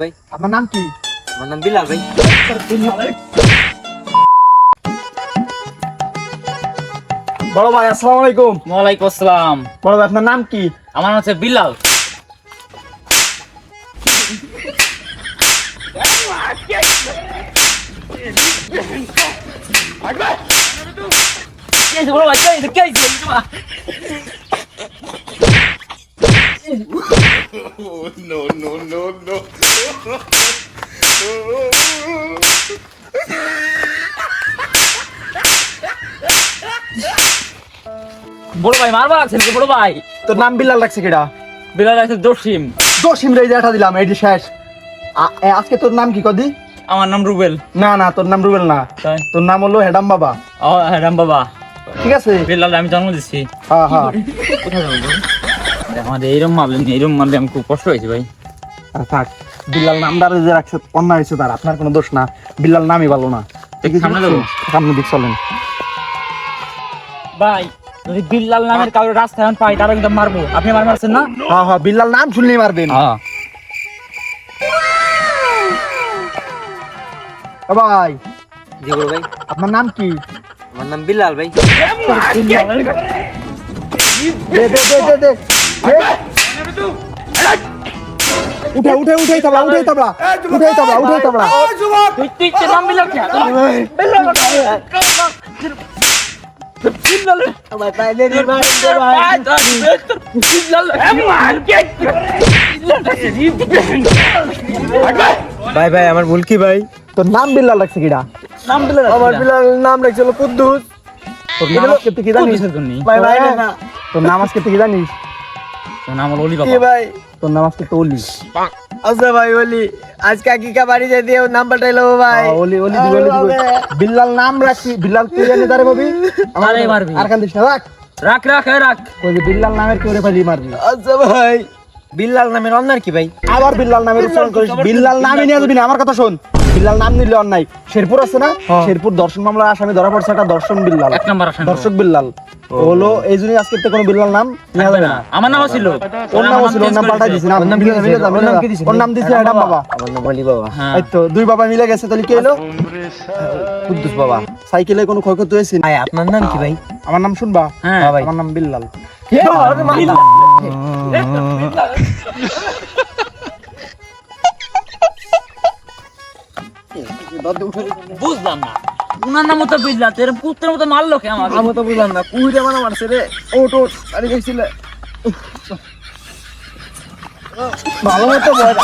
ভাই আপনার নাম কি আমার নাম বিলাল ভাই বড় ভাই আসসালামু আলাইকুম ওয়ালাইকুম আসসালাম বড় ভাই আপনার নাম কি আমার নাম হচ্ছে বিলাল কে আছে বড় ভাই? কে আছে? কে আছে? এই তোমার? বড় ভাই মারবা লাগছে নাকি বড় ভাই। তোর নাম বিল্লাল রাখছে কেডা? বিলাল আছে দর্শিম দশিম রে এটা দিলাম এটি শেষ। আ- এ, আজকে তোর নাম কি কদি? আমার নাম রুবেল। না না তোর নাম রুবেল না। তাই। তোর নাম হলো হেডাম বাবা। ও হ্যাঁ রাম বাবা। ঠিক আছে? বিলাল আমি জন্ম দিচ্ছি হ্যাঁ হ্যাঁ। কোথায় যাব বল? আমাদের এইরকম মারলেন এইরকম মারলে আমি খুব কষ্ট হয়েছে ভাই। আর থাক বিল্লাল নামটা যে রাখছে অন্যায় হয়েছে তার আপনার কোনো দোষ না। বিল্লাল নামই ভালো না। সামনে যাব? সামনে দিক চলেন। ভাই যদি বিল্লাল নামের কারও রাস্তায় এখন পাই তারা কিন্তু মারবো। আপনি মার মারছেন না? হ্যাঁ হ্যাঁ বিল্লাল নাম শুনলেই মারবেন। হ্যাঁ। ভাই জি ভাই? আপনার নাম কি? আমার নাম বিলাল ভাই। দে দে দে দে। দে দে। উঠে উঠে উঠে তবলা উঠে তবলা উঠে তবলা উঠে তবলা তুই তুই তোর নাম বিলাল কে তোর বিল্লাল বিল্লাল ভাই ভাই দে দে ভাই দে ভাই ভাই ভাই আমার ভুল কি ভাই তোর নাম বিল্লাল রাখছে কিডা নাম বিলাল আমার বিল্লাল নাম রাখছিল কুদ্দুস তোর নাম আজকে তুই কি জানিস ভাই ভাই ভাই তোর নাম আজকে তুই কি জানিস তোর নাম হলো অলি বাবা। ভাই? তোর নাম আজকে তো অলি। আচ্ছা ভাই ওলি আজ কাকিকা বাড়ি যেতে দিয়ে নাম্বারটা এলো ভাই? হ্যাঁ, অলি অলি দিবি অলি দিবি। বিল্লাল নাম রাখছি বিল্লাল তুই জানি তারে ভাবি আমারে মারবি। আর কান্দিস না রাখ। রাখ রাখ রাখ। কই বিল্লাল নামের মারবি? আচ্ছা ভাই। বিল্লাল নামের অন্যার কি ভাই? আবার বিল্লাল নামের উচ্চারণ করিস। বিল্লাল নামই নিয়ে যাবি না আমার কথা শোন। বিল্লাল নাম নিলে অন্যায়। শেরপুর আছে না? শেরপুর দর্শন মামলার আসামি ধরা পড়ছে একটা দর্শন বিল্লাল। এক নাম্বার আসেন দর্শক বিল্লাল। হলো এই জন্যই আজকে তো কোনো বিল্লাল নাম নেওয়া যাবে না। আমার নাম ছিল। ওর নাম ছিল ওর নাম পাল্টাই দিছি না ওর নাম যা। ওর নাম দিছি অ্যাডাম বাবা। আমার নাম অলি বাবা। হ্যাঁ। এই তো দুই বাবা মিলে গেছে। তাহলে কি হলো কুদ্দুস বাবা। সাইকেলে কোনো ক্ষয়ক্ষতি হয়েছে? ভাই আপনার নাম কি ভাই? আমার নাম শুনবা? হ্যাঁ। আমার নাম বিল্লাল। বুঝলাম না। উনার নাম তো বুঝলাম তোর পুত্রের মতো মারলো কে আমার আমি তো বুঝলাম না কুইরে মানে মারছে রে। ওট ওট আরে গেছিলে। ভালো মতো বয়